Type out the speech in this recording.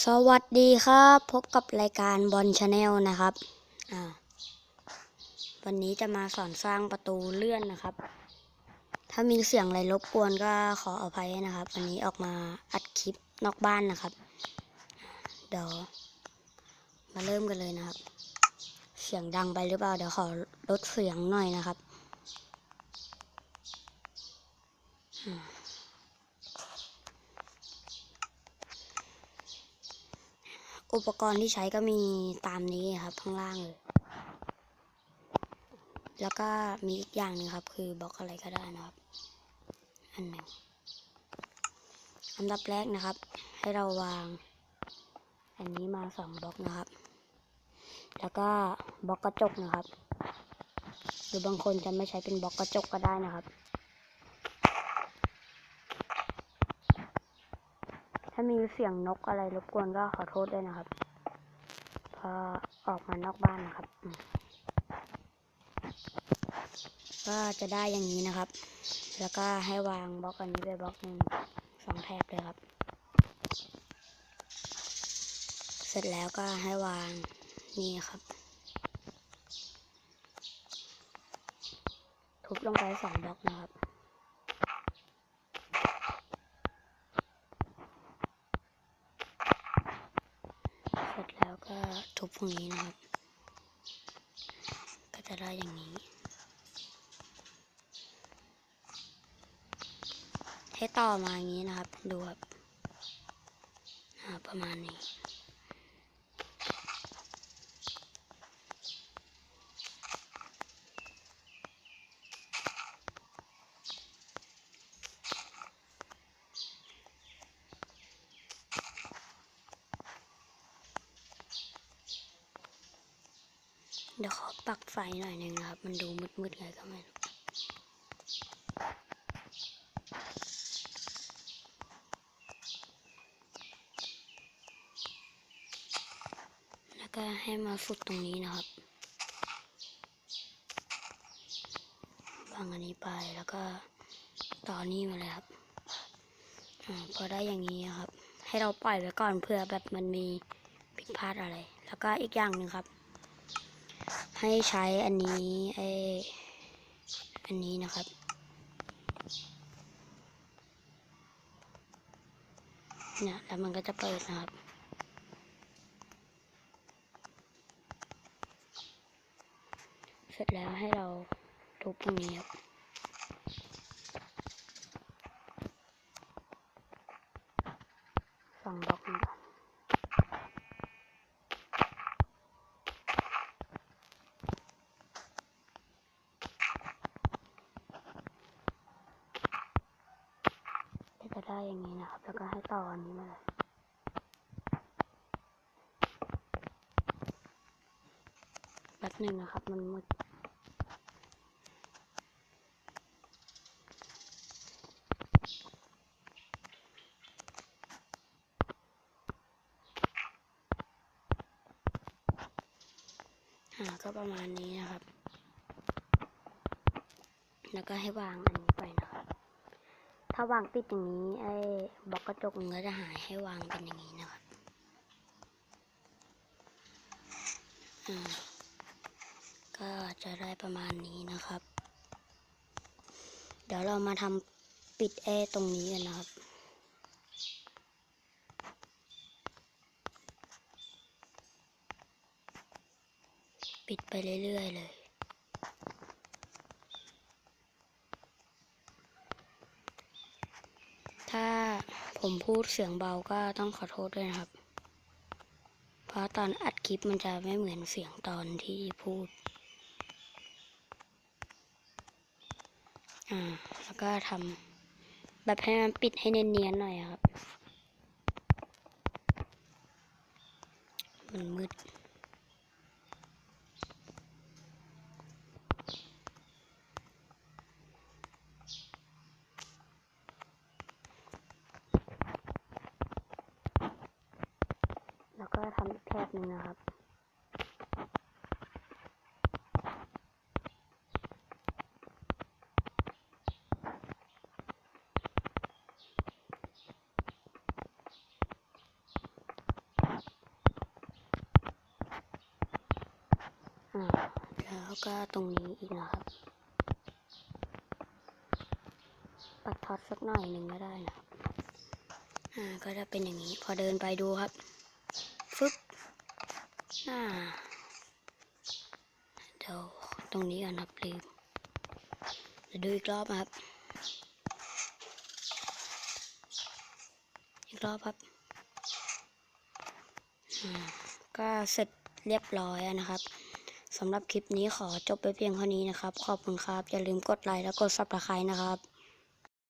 สวัสดีครับ พบกับรายการบอลชาแนลนะครับวันนี้จะมาสอนสร้างประตูเลื่อนนะครับ ถ้ามีเสียงอะไรรบกวนก็ขออภัยนะครับ วันนี้ออกมาอัดคลิปนอกบ้านนะครับ เดี๋ยวมาเริ่มกันเลยนะครับ เสียงดังไปหรือเปล่า เดี๋ยวขอลดเสียงหน่อยนะครับ อุปกรณ์ที่ใช้ก็มีตามนี้ครับข้างล่างเลย แล้วก็มีอีกอย่างหนึงครับ คือบล็อกอะไรก็ได้นะครับ อันหนึ่งอันดับแรกนะครับ ให้เราวาง อันนี้มาสองบล็อกนะครับ แล้วก็บล็อกกระจกนะครับ หรือบางคนจะไม่ใช้เป็นบล็อกกระจกก็ได้นะครับามีเสียงนกอะไรรบกวนก็ขอโทษด้วยนะครับพอออกมานอกบ้านนะครับ ก็จะได้อย่างนี้นะครับ แล้วก็ให้วางบล็อกอันนี้ไปบล็อกหนึ่งสองแถบเลยครับ เสร็จแล้วก็ให้วางนี่ครับ ทุบลงไปสองบล็อกนะครับ เสร็จแล้วก็ ทุบตรงนี้นะครับ ก็จะได้อย่างนี้ให้ต่อมาอย่างนี้นะครับ ดูครับประมาณนี้ เดี๋ยวขอปลักไฟหน่อยหนึ่งนะครับ มันดูมืดๆไงก็ไม่รู้แล้วก็ให้มาฝึกตรงนี้นะครับวางอันนี้ไปแล้วก็ต่อนี้มาเลยครับอพอได้อย่างนี้ครับ ให้เราปล่อยไว้ก่อนเผื่อแบบมันมีผิดพลาดอะไร แล้วก็อีกอย่างหนึ่งครับ ให้ใช้อันนี้ไออันนี้นะครับ เนี่ยแล้วมันก็จะเปิดนะครับเสร็จแล้วให้เราทุบตรงนี้ครับ สองบล็อกนี้ก่อนก็จะ ได้อย่างนี้นะครับ แล้วก็ให้ต่ออันนี้มาเลยแป๊บหนึ่งนะครับ มันมืดก็ประมาณนี้นะครับ แล้วก็ให้วางอันนี้ไปนะครับ ถ้าวางติดอย่างนี้ไอ้บล็อกกระจกมันก็จะหายให้วางเป็นอย่างนี้นะครับอ่าก็จะได้ประมาณนี้นะครับ เดี๋ยวเรามาทำปิดแอร์ตรงนี้กันนะครับปิดไปเรื่อยๆเลย ถ้าผมพูดเสียงเบาก็ต้องขอโทษด้วยนะครับ เพราะตอนอัดคลิปมันจะไม่เหมือนเสียงตอนที่พูด อ่า แล้วก็ทำแบบให้มันปิดให้เนียนๆหน่อยครับ มันมืด หนึ่งนะครับแล้วก็ตรงนี้อีกนะครับ ปัดทอตสักหน่อยหนึ่งก็ได้นะอ่าก็จะเป็นอย่างนี้ พอเดินไปดูครับ อ่าเดี๋ยวตรงนี้ก่อนครับลืมเดี๋ยวดูอีกรอบครับ อีกรอบครับก็เสร็จเรียบร้อยนะครับสำหรับคลิปนี้ขอจบไปเพียงเท่านี้นะครับ ขอบคุณครับ อย่าลืมกดไลค์และกดซับสไครต์นะครับ